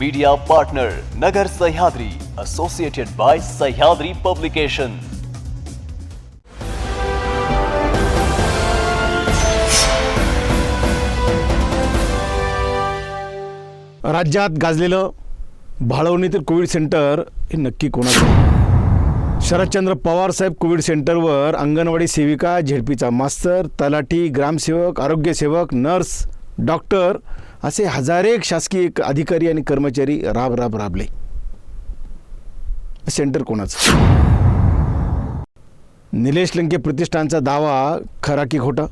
Media partner Nagar Sahyadri associated by Sahyadri publication राज्यात गाजलेलं भाळवणीतील कोविड सेंटर हे नक्की कोणाचं? शरदचंद्र पवार साहेब कोविड सेंटरवर अंगणवाडी सेविका झेडपीचा मास्तर तलाठी ग्रामसेवक आरोग्यसेवक नर्स डॉक्टर असे हजारेक शासकीय अधिकारी आणि कर्मचारी राब राब राबले. सेंटर कोणाचं? निलेश लंके प्रतिष्ठानचा दावा खरा की खोटा?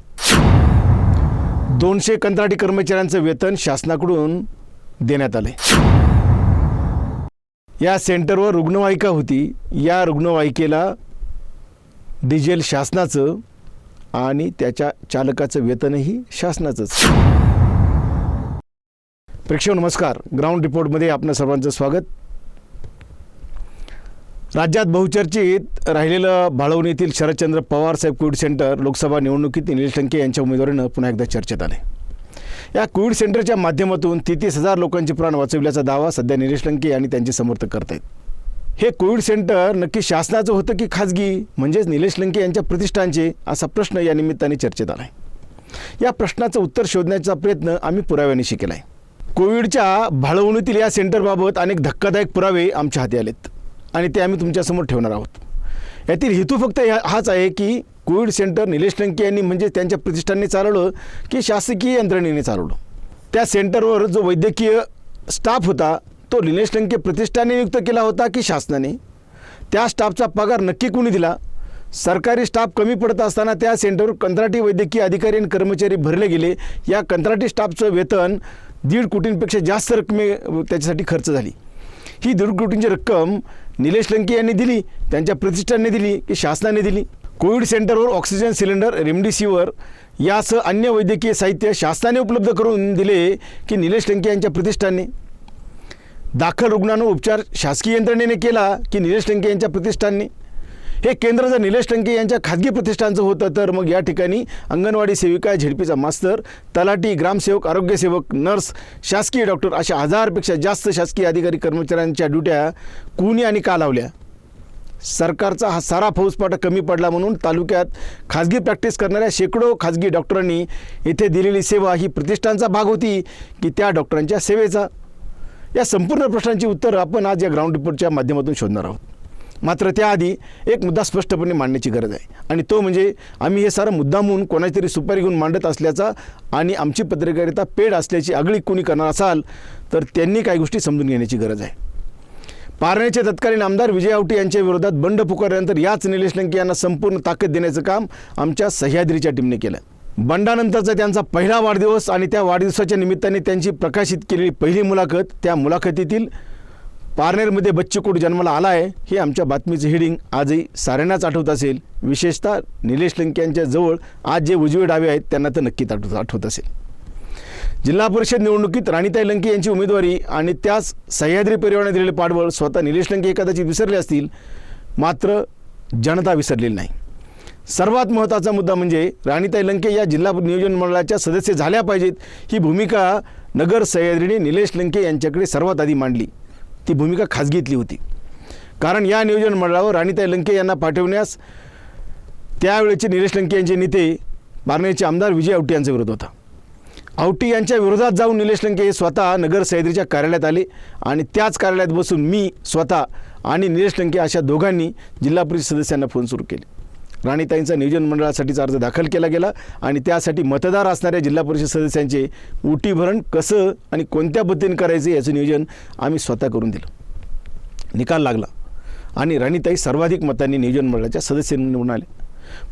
दोनशे कंत्राटी कर्मचाऱ्यांचं वेतन शासनाकडून देण्यात आले या सेंटरवर रुग्णवाहिका होती. या रुग्णवाहिकेला डिझेल शासनाचं आणि त्याच्या चालकाचं वेतनही शासनाचंच. प्रेक्षक नमस्कार. ग्राउंड रिपोर्टमध्ये आपलं सर्वांचं स्वागत. राज्यात बहुचर्चित राहिलेलं भाळवणीतील शरदचंद्र पवार साहेब कोविड सेंटर लोकसभा निवडणुकीत निलेश लंके यांच्या उमेदवारीनं पुन्हा एकदा चर्चेत आले. या कोविड सेंटरच्या माध्यमातून तेहतीस हजार लोकांचे प्राण वाचविल्याचा दावा सध्या निलेश लंके आणि त्यांचे समर्थक करत आहेत. हे कोविड सेंटर नक्की शासनाचं होतं की खाजगी म्हणजेच निलेश लंके यांच्या प्रतिष्ठानचे असा प्रश्न या निमित्ताने चर्चेत आला आहे या प्रश्नाचं उत्तर शोधण्याचा प्रयत्न आम्ही पुराव्यानिशी केला आहे कोविडच्या भाळवणीतील या सेंटरबाबत अनेक धक्कादायक पुरावे आमच्या हाती आलेत. आणि ते आम्ही तुमच्यासमोर ठेवणार आहोत. यातील हेतू फक्त हाच आहे की कोविड सेंटर निलेश टंके यांनी म्हणजे त्यांच्या प्रतिष्ठानने चालवलं की शासकीय यंत्रणेने चालवलं. त्या सेंटरवर जो वैद्यकीय स्टाफ होता तो निलेश टंके प्रतिष्ठाने नियुक्त केला होता की शासनाने? त्या स्टाफचा पगार नक्की कोणी दिला? सरकारी स्टाफ कमी पडत असताना त्या सेंटरवर कंत्राटी वैद्यकीय अधिकारी आणि कर्मचारी भरले गेले. या कंत्राटी स्टाफचं वेतन दीड कोटींपेक्षा जास्त रकमे त्याच्यासाठी खर्च झाली. ही दीड कोटींची रक्कम निलेश लंके यांनी दिली त्यांच्या प्रतिष्ठानने दिली की शासनाने दिली. कोविड सेंटरवर ऑक्सिजन सिलेंडर रेमडेसिवीर यासह अन्य वैद्यकीय साहित्य शासनाने उपलब्ध करून दिले की निलेश लंके यांच्या प्रतिष्ठानने. दाखल रुग्णांवर उपचार शासकीय यंत्रणेने केला की निलेश लंके यांच्या प्रतिष्ठानने. हे केंद्र जर निलेश टंके यांच्या खाजगी प्रतिष्ठानचं होतं तर मग या ठिकाणी अंगणवाडी सेविका झेडपीचा मास्तर तलाठी ग्रामसेवक आरोग्यसेवक नर्स शासकीय डॉक्टर अशा हजारपेक्षा जास्त शासकीय अधिकारी कर्मचाऱ्यांच्या ड्युट्या कुणी आणि का लावल्या? सरकारचा हा सारा फौजपाटा कमी पडला म्हणून तालुक्यात खाजगी प्रॅक्टिस करणाऱ्या शेकडो खाजगी डॉक्टरांनी येथे दिलेली सेवा ही प्रतिष्ठानचा भाग होती की त्या डॉक्टरांच्या सेवेचा? या संपूर्ण प्रश्नांची उत्तरं आपण आज या ग्राउंड रिपोर्टच्या माध्यमातून शोधणार आहोत. मात्र त्याआधी एक मुद्दा स्पष्टपणे मांडण्याची गरज आहे. आणि तो म्हणजे आम्ही हे सारं मुद्दामहून कोणाची तरी सुपारी घेऊन मांडत असल्याचा आणि आमची पत्रकारिता पेड असल्याची आगळी कोणी करणार असाल तर त्यांनी काही गोष्टी समजून घेण्याची गरज आहे. पारण्याचे तत्कालीन आमदार विजय आवटी यांच्या विरोधात बंड पुकारल्यानंतर याच निलेश लंके यांना संपूर्ण ताकद देण्याचं काम आमच्या सह्याद्रीच्या टीमने केलं. बंडानंतरचा त्यांचा पहिला वाढदिवस आणि त्या वाढदिवसाच्या निमित्ताने त्यांची प्रकाशित केलेली पहिली मुलाखत त्या मुलाखतीतील पारनेरमध्ये बच्चूकूट जन्माला आला आहे हे आमच्या बातमीचं हिडिंग आजही साऱ्यांनाच आठवत असेल. विशेषतः निलेश लंके यांच्या जवळ आज जे उजवे डावे आहेत त्यांना तर नक्कीच आठवत आठवत असेल. जिल्हा परिषद निवडणुकीत राणीताई लंके यांची उमेदवारी आणि त्याच सह्याद्री परिवाराने दिलेले पाठबळ स्वतः निलेश लंके हे कदाचित विसरले असतील मात्र जनता विसरलेली नाही. सर्वात महत्त्वाचा मुद्दा म्हणजे राणीताई लंके या जिल्हा नियोजन मंडळाच्या सदस्य झाल्या पाहिजेत ही भूमिका नगर सह्याद्रीने निलेश लंके यांच्याकडे सर्वात आधी मांडली. ती भूमिका खाजगीतली होती. कारण या नियोजन मंडळावर राणीताई लंके यांना पाठवण्यास त्यावेळेचे निलेश लंके यांचे नेते बारणेचे आमदार विजय आवटी यांचा विरोध होता. आवटी यांच्या विरोधात जाऊन निलेश लंके हे स्वतः नगर सह्याद्रीच्या कार्यालयात आले आणि त्याच कार्यालयात बसून मी स्वतः आणि निलेश लंके अशा दोघांनी जिल्हा परिषद सदस्यांना फोन सुरू केले. राणीताईंचा नियोजन मंडळासाठीचा अर्ज दाखल केला गेला आणि त्यासाठी मतदार असणाऱ्या जिल्हा परिषद सदस्यांचे उटी भरण कसं आणि कोणत्या पद्धतीने करायचं याचं नियोजन आम्ही स्वतः करून दिलं. निकाल लागला आणि राणीताई सर्वाधिक मतांनी नियोजन मंडळाच्या सदस्य निवडून आले.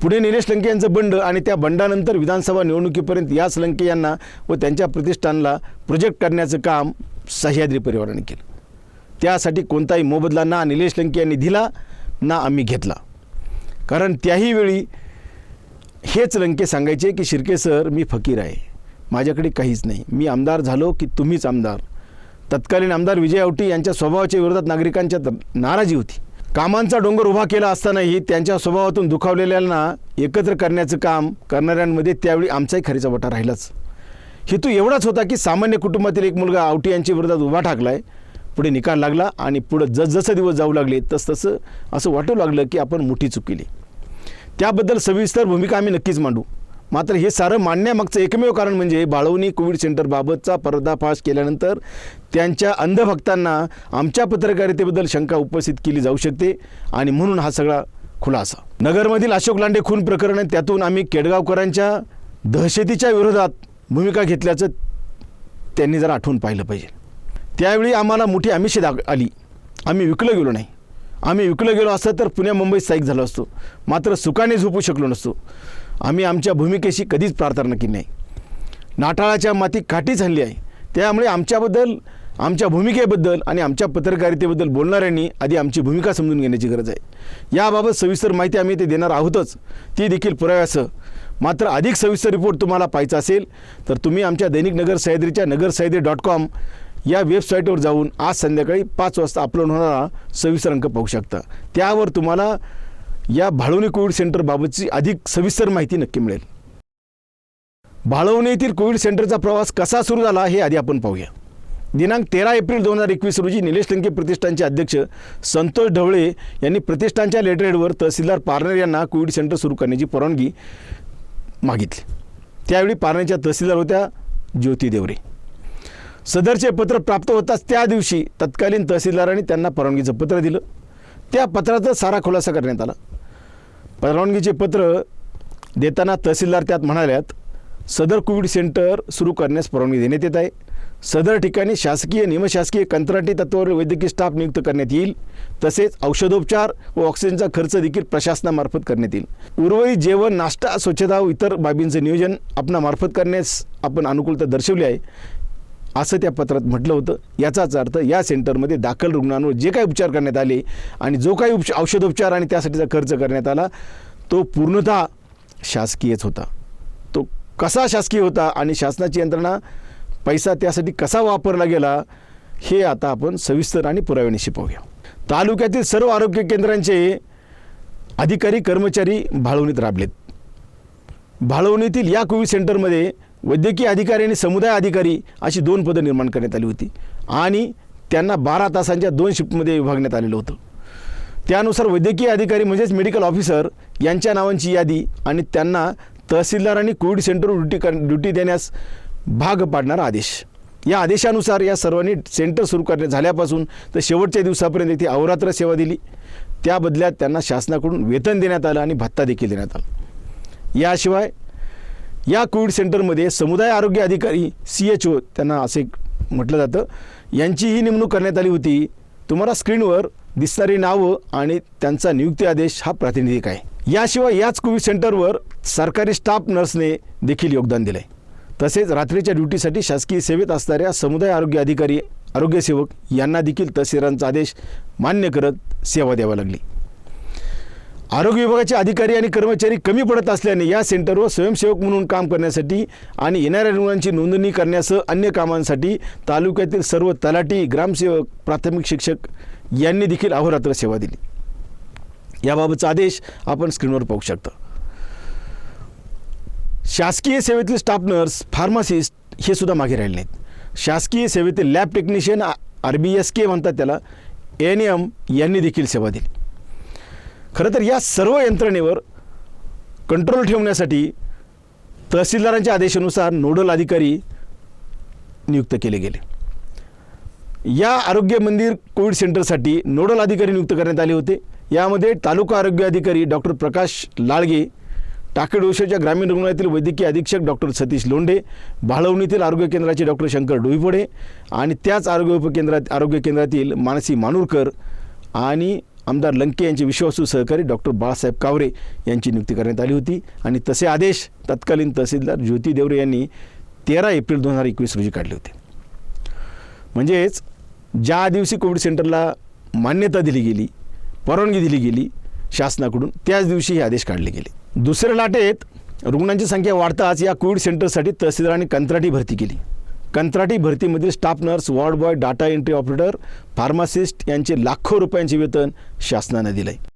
पुढे निलेश लंके यांचं बंड आणि त्या बंडानंतर विधानसभा निवडणुकीपर्यंत याच लंके यांना व त्यांच्या प्रतिष्ठानला प्रोजेक्ट करण्याचं काम सह्याद्री परिवाराने केलं. त्यासाठी कोणताही मोबदला ना निलेश लंके यांनी दिला ना आम्ही घेतला. कारण त्याही वेळी हेच लंके सांगायचे की शिर्के सर मी फकीर आहे. माझ्याकडे काहीच नाही. मी आमदार झालो की तुम्हीच आमदार. तत्कालीन आमदार विजय औटी यांच्या स्वभावाच्या विरोधात नागरिकांच्या नाराजी होती. कामांचा डोंगर उभा केला असतानाही त्यांच्या स्वभावातून दुखावलेल्यांना एकत्र करण्याचं काम करणाऱ्यांमध्ये त्यावेळी आमचाही खरीचा वाटा राहिलाच. हेतू एवढाच होता की सामान्य कुटुंबातील एक मुलगा आवटी यांच्या विरोधात उभा ठाकलाय. पुढे निकाल लागला आणि पुढं जसजसं दिवस जाऊ लागले तसतसं असं वाटू लागलं की आपण मोठी चूक केली. त्याबद्दल सविस्तर भूमिका आम्ही नक्कीच मांडू. मात्र हे सारं मांडण्यामागचं एकमेव कारण म्हणजे बाळवणी कोविड सेंटरबाबतचा पर्दाफाश केल्यानंतर त्यांच्या अंधभक्तांना आमच्या पत्रकारितेबद्दल शंका उपस्थित केली जाऊ शकते आणि म्हणून हा सगळा खुलासा. नगरमधील अशोक लांडे खून प्रकरण आहे, त्यातून आम्ही केडगावकरांच्या दहशतीच्या विरोधात भूमिका घेतल्याचं त्यांनी जरा आठवून पाहिलं पाहिजे. त्यावेळी आम्हाला मोठी आमिषे दाग आली. आम्ही विकलं गेलो नाही. आम्ही विकलं गेलो असतं तर पुण्या मुंबईत स्थायिक झालो असतो. मात्र सुखाने झोपू शकलो नसतो. आम्ही आमच्या भूमिकेशी कधीच प्रार्थना केली नाही. नाटाळाच्या माती काठीच हल्ली आहे. त्यामुळे आमच्याबद्दल आमच्या भूमिकेबद्दल आणि आमच्या पत्रकारितेबद्दल बोलणाऱ्यांनी आधी आमची भूमिका समजून घेण्याची गरज आहे. याबाबत सविस्तर माहिती आम्ही ते देणार आहोतच. ती देखील पुराव्यासह. मात्र अधिक सविस्तर रिपोर्ट तुम्हाला पाहायचा असेल तर तुम्ही आमच्या दैनिक नगर सह्याद्रीच्या नगर सह्याद्री डॉट कॉम या वेबसाईटवर जाऊन आज संध्याकाळी पाच वाजता अपलोड होणारा सविस्तर अंक पाहू शकता. त्यावर तुम्हाला या भाळवणी कोविड सेंटरबाबतची अधिक सविस्तर माहिती नक्की मिळेल. भाळवणी येथील कोविड सेंटरचा प्रवास कसा सुरू झाला हे आधी आपण पाहूया. दिनांक तेरा एप्रिल दोन हजार एकवीस रोजी निलेश लंके प्रतिष्ठानचे अध्यक्ष संतोष ढवळे यांनी प्रतिष्ठानच्या लेटरहेडवर तहसीलदार पारनेर यांना कोविड सेंटर सुरू करण्याची परवानगी मागितली. त्यावेळी पारनेरच्या तहसीलदार होत्या ज्योती देवरे. सदरचे पत्र प्राप्त होताच त्या दिवशी तत्कालीन तहसीलदारांनी त्यांना परवानगीचं पत्र दिलं. त्या पत्राचा सारा खुलासा करण्यात आला. परवानगीचे पत्र देताना तहसीलदार त्यात म्हणाल्यात सदर कोविड सेंटर सुरू करण्यास परवानगी देण्यात येत आहे. सदर ठिकाणी शासकीय निमशासकीय कंत्राटी तत्वावर वैद्यकीय स्टाफ नियुक्त करण्यात येईल. तसेच औषधोपचार व ऑक्सिजनचा खर्च देखील प्रशासनामार्फत करण्यात येईल. उर्वरित जेवण नाश्ता स्वच्छता व इतर बाबींचं नियोजन आपणामार्फत करण्यास आपण अनुकूलता दर्शवली आहे. असं त्या पत्रात म्हटलं होतं. याचाच अर्थ या सेंटरमध्ये दाखल रुग्णांवर जे काही उपचार करण्यात आले आणि जो काही उपच औषधोपचार आणि त्यासाठीचा खर्च करण्यात आला तो पूर्णतः शासकीयच होता. तो कसा शासकीय होता आणि शासनाची यंत्रणा पैसा त्यासाठी कसा वापरला गेला हे आता आपण सविस्तर आणि पुराव्यानिशी पाहूया. तालुक्यातील सर्व आरोग्य केंद्रांचे अधिकारी कर्मचारी भाळवणीत राबलेत. भाळवणीतील या कोविड सेंटरमध्ये वैद्यकीय अधिकारी आणि समुदाय अधिकारी अशी दोन पदं निर्माण करण्यात आली होती. आणि त्यांना बारा तासांच्या दोन शिफ्टमध्ये विभागण्यात आलेलं होतं. त्यानुसार वैद्यकीय अधिकारी म्हणजेच मेडिकल ऑफिसर यांच्या नावांची यादी आणि त्यांना तहसीलदारांनी कोविड सेंटरवर ड्युटी कर ड्युटी देण्यास भाग पाडणारा आदेश. या आदेशानुसार या सर्वांनी सेंटर सुरू करण्यात झाल्यापासून तर शेवटच्या दिवसापर्यंत इथे अवरात्र सेवा दिली. त्या बदल्यात त्यांना शासनाकडून वेतन देण्यात आलं आणि भत्ता देखील देण्यात आला. याशिवाय या कोविड सेंटरमध्ये समुदाय आरोग्य अधिकारी सी एच ओ त्यांना असे म्हटलं जातं. यांचीही नेमणूक करण्यात आली होती. तुम्हाला स्क्रीनवर दिसणारी नावं आणि त्यांचा नियुक्ती आदेश हा प्रातिनिधिक आहे. याशिवाय याच कोविड सेंटरवर सरकारी स्टाफ नर्सने देखील योगदान दिलं आहे तसेच रात्रीच्या ड्युटीसाठी शासकीय सेवेत असणाऱ्या समुदाय आरोग्य अधिकारी आरोग्यसेवक यांना देखील तहसीलदारांचा आदेश मान्य करत सेवा द्यावी लागली. आरोग्य विभागाचे अधिकारी आणि कर्मचारी कमी पडत असल्याने या सेंटरवर स्वयंसेवक म्हणून काम करण्यासाठी आणि येणाऱ्या रुग्णांची नोंदणी करण्यासह अन्य कामांसाठी तालुक्यातील सर्व तलाठी ग्रामसेवक प्राथमिक शिक्षक यांनी देखील अहोरात्र सेवा दिली. याबाबतचा आदेश आपण स्क्रीनवर पाहू शकता. शासकीय सेवेतील स्टाफ नर्स फार्मासिस्ट हे सुद्धा मागे राहिले नाहीत. शासकीय सेवेतील lab technician R B S K म्हणतात त्याला एन एम यांनी देखील सेवा दिली. खरं तर या सर्व यंत्रणेवर कंट्रोल ठेवण्यासाठी तहसीलदारांच्या आदेशानुसार नोडल अधिकारी नियुक्त केले गेले. या आरोग्य मंदिर कोविड सेंटरसाठी नोडल अधिकारी नियुक्त करण्यात आले होते. यामध्ये तालुका आरोग्य अधिकारी डॉक्टर प्रकाश लाळगे टाकेडोशेच्या ग्रामीण रुग्णालयातील वैद्यकीय अधीक्षक डॉक्टर सतीश लोंढे भाळवणीतील आरोग्य केंद्राचे डॉक्टर शंकर डोईफोडे आणि त्याच आरोग्य उपकेंद्रात आरोग्य केंद्रातील मानसी मानूरकर आणि आमदार लंके यांचे विश्वासू सहकारी डॉक्टर बाळासाहेब कावरे यांची नियुक्ती करण्यात आली होती. आणि तसे आदेश तत्कालीन तहसीलदार ज्योती देवरे यांनी तेरा एप्रिल दोन हजार एकवीस रोजी काढले होते. म्हणजेच ज्या दिवशी कोविड सेंटरला मान्यता दिली गेली परवानगी दिली गेली शासनाकडून त्याच दिवशी हे आदेश काढले गेले. दुसऱ्या लाटेत रुग्णांची संख्या वाढताच या कोविड सेंटरसाठी तहसीलदारांनी कंत्राटी भरती केली. कंत्राटी भरतीमधील staff nurse ward boy data entry operator pharmacist यांचे लाखो रुपयांचे वेतन शासनानं दिलं आहे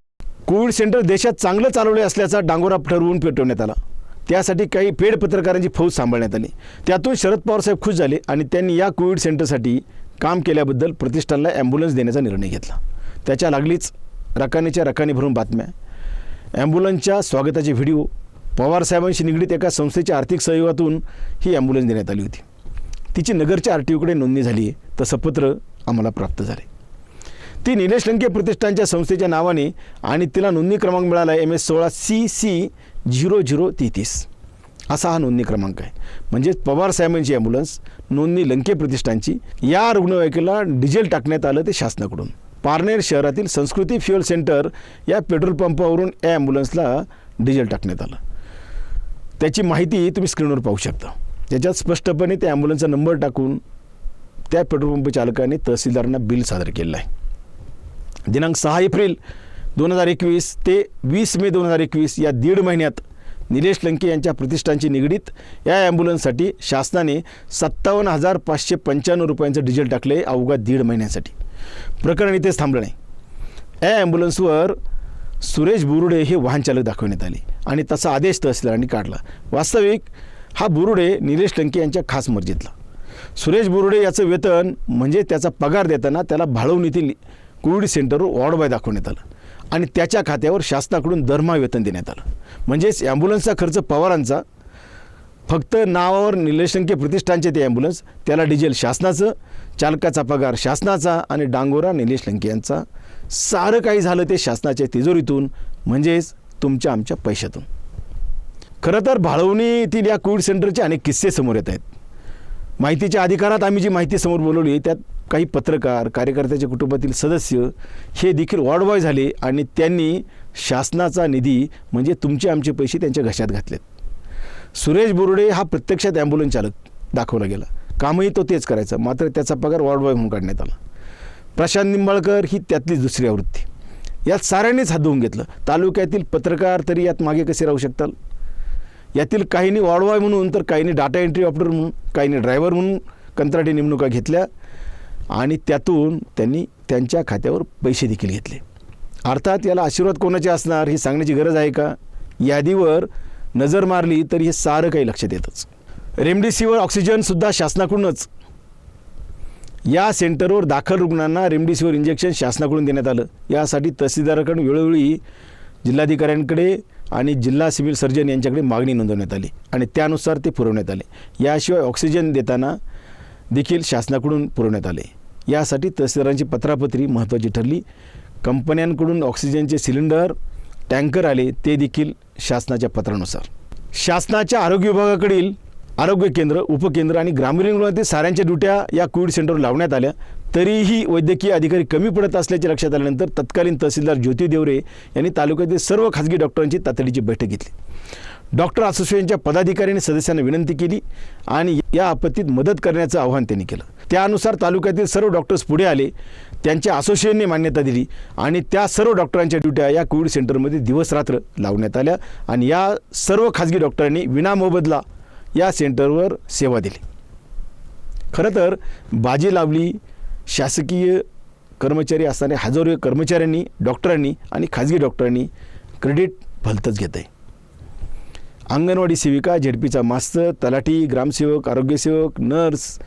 कोविड सेंटर देशात चांगलं चालवले असल्याचा डांगोरा ठरवून पेटवण्यात आला. त्यासाठी काही पेड पत्रकारांची फौज सांभाळण्यात आली. त्यातून शरद पवार साहेब खुश झाले आणि त्यांनी या कोविड सेंटरसाठी काम केल्याबद्दल प्रतिष्ठानला ॲम्ब्युलन्स देण्याचा निर्णय घेतला. त्याच्या लागलीच रकानेच्या रकानी भरून बातम्या. ॲम्ब्युलन्सच्या स्वागताचे व्हिडिओ. पवारसाहेबांशी निगडीत एका संस्थेच्या आर्थिक सहयोगातून ही ॲम्ब्युलन्स देण्यात आली होती. तिची नगरच्या आर टी ओकडे नोंदणी झाली आहे. तसं पत्र आम्हाला प्राप्त झाले. ती निलेश लंके प्रतिष्ठानच्या संस्थेच्या नावाने आणि तिला नोंदणी क्रमांक मिळाला आहे. एम एस सोळा सी सी झिरो झिरो तेहतीस. असा हा नोंदणी क्रमांक आहे. म्हणजेच पवार साहेबांची ॲम्ब्युलन्स नोंदणी लंके प्रतिष्ठानची या रुग्णवाहिकेला डिझेल टाकण्यात आलं ते शासनाकडून. पारनेर शहरातील संस्कृती फ्युअल सेंटर या पेट्रोल पंपावरून या ॲम्ब्युलन्सला डिझेल टाकण्यात आलं. त्याची माहिती तुम्ही स्क्रीनवर पाहू शकता. ज्याच्यात स्पष्टपणे त्या ॲम्ब्युलन्सचा नंबर टाकून त्या पेट्रोल पंप चालकाने तहसीलदारांना बिल सादर केलं आहे. दिनांक सहा एप्रिल दोन हजार एकवीस ते वीस मे दोन हजार एकवीस या दीड महिन्यात निलेश लंके यांच्या प्रतिष्ठानची निगडीत या ॲम्ब्युलन्ससाठी शासनाने सत्तावन्न हजार पाचशे पंच्याण्णव रुपयांचं डिझेल टाकले अवघा दीड महिन्यासाठी. प्रकरण इथेच थांबलं नाही. या ॲम्ब्युलन्सवर सुरेश बुरुडे हे वाहनचालक दाखवण्यात आले आणि तसा आदेश तहसीलदारांनी काढला. वास्तविक हा बुरुडे निलेश लंके यांच्या खास मर्जीतला. सुरेश बुरुडे याचं वेतन म्हणजे त्याचा पगार देताना त्याला भाळवणीतील कोविड सेंटरवर वॉर्ड दाखवण्यात आलं आणि त्याच्या खात्यावर शासनाकडून दरमहा वेतन देण्यात आलं. म्हणजेच ॲम्ब्युलन्सचा खर्च पवारांचा फक्त नावावर निलेश लंके प्रतिष्ठानचे ते ॲम्ब्युलन्स त्याला डिझेल शासनाचं चालकाचा पगार शासनाचा आणि डांगोरा निलेश लंके यांचा. सारं काही झालं ते शासनाच्या तिजोरीतून म्हणजेच तुमच्या आमच्या पैशातून. खरं तर भाळवणीतील या कोविड सेंटरचे अनेक किस्से समोर येत आहेत. माहितीच्या अधिकारात आम्ही जी माहिती समोर बोलवली त्यात काही पत्रकार कार्यकर्त्याच्या कुटुंबातील सदस्य हे देखील वॉर्डबॉय झाले आणि त्यांनी शासनाचा निधी म्हणजे तुमचे आमचे पैसे त्यांच्या घशात घातलेत. सुरेश बोर्डे हा प्रत्यक्षात ॲम्ब्युलन्स चालक दाखवला गेला. कामही तो तेच करायचा मात्र त्याचा पगार वॉर्डबॉय म्हणून काढण्यात आला. प्रशांत निंबाळकर ही त्यातलीच दुसरी आवृत्ती. यात साऱ्यांनीच हात घेतलं. तालुक्यातील पत्रकार तरी यात मागे कसे राहू शकतात? यातील काहींनी वाढवाय म्हणून तर काहींनी डाटा एंट्री ऑपरेटर म्हणून काहींनी ड्रायव्हर म्हणून कंत्राटी नेमणुका घेतल्या आणि त्यातून त्यांनी त्यांच्या खात्यावर पैसे देखील घेतले. अर्थात याला आशीर्वाद कोणाचे असणार ही सांगण्याची गरज आहे का? यादीवर नजर मारली तर हे सारं काही लक्षात येतच. रेमडेसिवीर ऑक्सिजनसुद्धा शासनाकडूनच. या सेंटरवर दाखल रुग्णांना रेमडेसिवीर इंजेक्शन शासनाकडून देण्यात आलं. यासाठी तहसीलदाराकडून वेळोवेळी जिल्हाधिकाऱ्यांकडे आणि जिल्हा सिव्हिल सर्जन यांच्याकडे मागणी नोंदवण्यात आली आणि त्यानुसार ते पुरवण्यात आले. याशिवाय ऑक्सिजन देताना देखील शासनाकडून पुरवण्यात आले. यासाठी तहसीलदारांची पत्रापत्री महत्त्वाची ठरली. कंपन्यांकडून ऑक्सिजनचे सिलेंडर टँकर आले ते देखील शासनाच्या पत्रानुसार. शासनाच्या आरोग्य विभागाकडील आरोग्य केंद्र उपकेंद्र आणि ग्रामीण रुग्णालयातील साऱ्यांच्या ड्युट्या या कोविड सेंटरवर लावण्यात आल्या. तरीही वैद्यकीय अधिकारी कमी पडत असल्याचे लक्षात आल्यानंतर तत्कालीन तहसीलदार ज्योती देवरे यांनी तालुक्यातील सर्व खाजगी डॉक्टरांची तातडीची बैठक घेतली. डॉक्टर असोसिएशनच्या पदाधिकाऱ्यांनी सदस्यांना विनंती केली आणि या आपत्तीत मदत करण्याचं आवाहन त्यांनी केलं. त्यानुसार तालुक्यातील सर्व डॉक्टर्स पुढे आले त्यांच्या असोसिएशनने मान्यता दिली आणि त्या सर्व डॉक्टरांच्या ड्युट्या या कोविड सेंटरमध्ये दिवसरात्र लावण्यात आल्या आणि या सर्व खाजगी डॉक्टरांनी विनामोबदला या सेंटरवर सेवा दिली. खरं तर बाजी लावली शासकीय कर्मचारी असताना हजारो कर्मचाऱ्यांनी डॉक्टरांनी आणि खाजगी डॉक्टरांनी क्रेडिट भलतंच घेत आहे अंगणवाडी सेविका झेडपीचा मास्तर तलाठी ग्रामसेवक आरोग्यसेवक nurse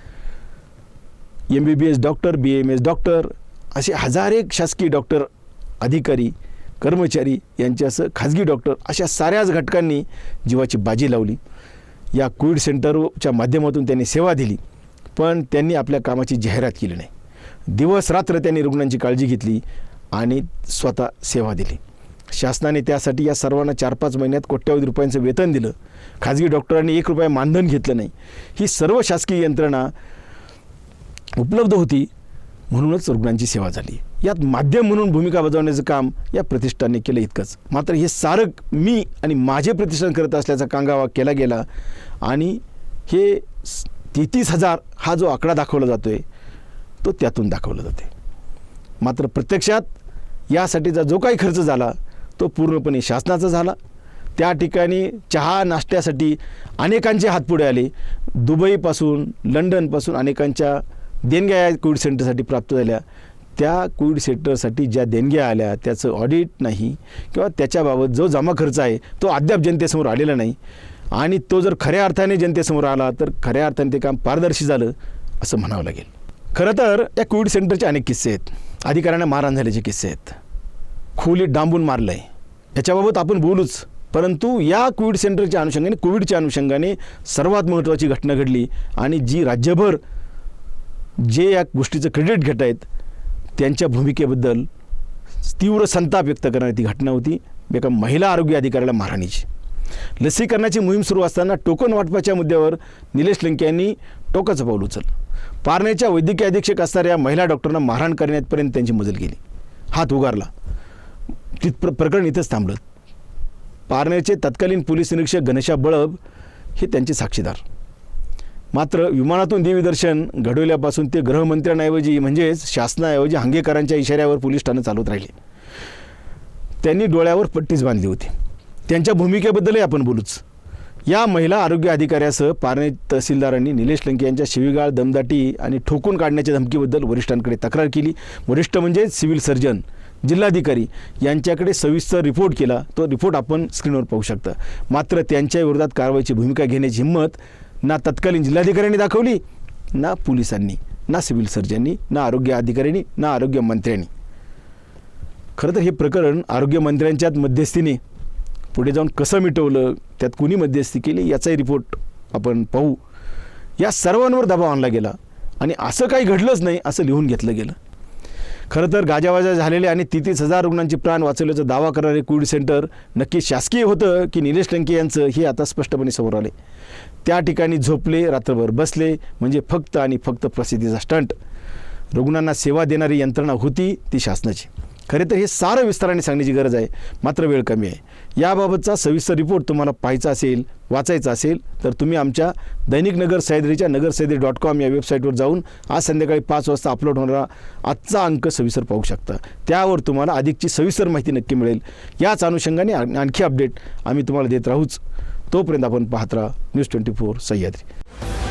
M B B S doctor B M S doctor असे हजारेक शासकीय डॉक्टर अधिकारी कर्मचारी यांच्यासह खाजगी डॉक्टर अशा साऱ्याच घटकांनी जीवाची बाजी लावली. या कोविड सेंटरच्या माध्यमातून त्यांनी सेवा दिली पण त्यांनी आपल्या कामाची जाहिरात केली नाही. दिवस रात्र त्यांनी रुग्णांची काळजी घेतली आणि स्वतः सेवा दिली. शासनाने त्यासाठी या सर्वांना चार पाच महिन्यात कोट्यावधी रुपयांचं वेतन दिलं. खाजगी डॉक्टरांनी एक रुपया मानधन घेतलं नाही. ही सर्व शासकीय यंत्रणा उपलब्ध होती म्हणूनच रुग्णांची सेवा झाली. यात माध्यम म्हणून भूमिका बजावण्याचं काम या प्रतिष्ठानने केलं इतकंच. मात्र हे सारं मी आणि माझे प्रतिष्ठान करत असल्याचा कांगावा केला गेला आणि हे तेहतीस हजार हा जो आकडा दाखवला जातो आहे तो त्यातून दाखवला जाते. मात्र प्रत्यक्षात यासाठीचा जो काही खर्च झाला तो पूर्णपणे शासनाचा झाला. त्या ठिकाणी चहा नाश्त्यासाठी अनेकांचे हात पुढे आले. दुबईपासून लंडनपासून अनेकांच्या देणग्या या कोविड सेंटरसाठी प्राप्त झाल्या. त्या कोविड सेंटरसाठी ज्या देणग्या आल्या त्याचं ऑडिट नाही किंवा त्याच्याबाबत जो जमा खर्च आहे तो अद्याप जनतेसमोर आलेला नाही. आणि तो जर खऱ्या अर्थाने जनतेसमोर आला तर खऱ्या अर्थाने ते काम पारदर्शी झालं असं म्हणावं लागेल. खरं तर या कोविड सेंटरचे अनेक किस्से आहेत. अधिकाऱ्यांना मारहाण झाल्याचे किस्से आहेत. खोलीत डांबून मारलं आहे याच्याबाबत आपण बोलूच. परंतु या कोविड सेंटरच्या अनुषंगाने कोविडच्या अनुषंगाने सर्वात महत्त्वाची घटना घडली आणि जी राज्यभर जे या गोष्टीचं क्रेडिट घेत आहेत त्यांच्या भूमिकेबद्दल तीव्र संताप व्यक्त करणारी ती घटना होती. एका महिला आरोग्य अधिकाऱ्याला मारहाणीची. लसीकरणाची मोहीम सुरू असताना टोकन वाटपाच्या मुद्द्यावर निलेश लंके यांनी टोकाचं पाऊल उचल पारनेच्या वैद्यकीय अधीक्षक असणाऱ्या महिला डॉक्टरनं मारहाण करण्यापर्यंत त्यांची मजल गेली. हात उगारला. तिथ प्र प्रकरण इथंच थांबलं. पारनेरचे तत्कालीन पोलीस निरीक्षक गणेशा बळब हे त्यांचे साक्षीदार. मात्र विमानातून देवीदर्शन घडवल्यापासून ते गृहमंत्र्यांऐवजी म्हणजेच शासनाऐवजी हांगेकरांच्या इशाऱ्यावर पोलीस ठाणे चालवत राहिले. त्यांनी डोळ्यावर पट्टीच बांधली होती. त्यांच्या भूमिकेबद्दलही आपण बोलूच. या महिला आरोग्य अधिकाऱ्यासह पारणे तहसीलदारांनी निलेश लंके यांच्या शिवीगाळ दमदाटी आणि ठोकून काढण्याच्या धमकीबद्दल वरिष्ठांकडे तक्रार केली. वरिष्ठ म्हणजे सिव्हिल सर्जन जिल्हाधिकारी यांच्याकडे सविस्तर रिपोर्ट केला. तो रिपोर्ट आपण स्क्रीनवर पाहू शकता. मात्र त्यांच्या विरोधात कारवाईची भूमिका घेण्याची हिंमत ना तत्कालीन जिल्हाधिकाऱ्यांनी दाखवली ना पोलिसांनी ना सिव्हिल सर्जननी ना आरोग्य अधिकाऱ्यांनी ना आरोग्य मंत्र्यांनी. खरं तर हे प्रकरण आरोग्यमंत्र्यांच्याच मध्यस्थीने पुढे जाऊन कसं मिटवलं त्यात कुणी मध्यस्थी केली याचाही रिपोर्ट आपण पाहू. या सर्वांवर दबाव आणला गेला आणि असं काही घडलंच नाही असं लिहून घेतलं गेलं. खरं तर गाजावाजा झालेले आणि तेहतीस हजार रुग्णांचे प्राण वाचवल्याचा दावा करणारे कोविड सेंटर नक्की शासकीय होतं की निलेश लंके यांचं हे आता स्पष्टपणे समोर आले. त्या ठिकाणी झोपले रात्रभर बसले म्हणजे फक्त आणि फक्त प्रसिद्धीचा स्टंट. रुग्णांना सेवा देणारी यंत्रणा होती ती शासनाची. खरे तर हे सारं विस्ताराने सांगण्याची गरज आहे. मात्र वेळ कमी आहे. याबाबतचा सविस्तर रिपोर्ट तुम्हाला पाहायचा असेल वाचायचा असेल तर तुम्ही आमच्या दैनिक नगर सह्याद्रीच्या नगर सह्याद्री डॉट कॉम या वेबसाईटवर जाऊन आज संध्याकाळी पाच वाजता अपलोड होणारा आजचा अंक सविस्तर पाहू शकता. त्यावर तुम्हाला अधिकची सविस्तर माहिती नक्की मिळेल. याच अनुषंगाने आणखी अपडेट आम्ही तुम्हाला देत राहूच. तोपर्यंत आपण पाहत राहा न्यूज ट्वेंटी फोर सह्याद्री.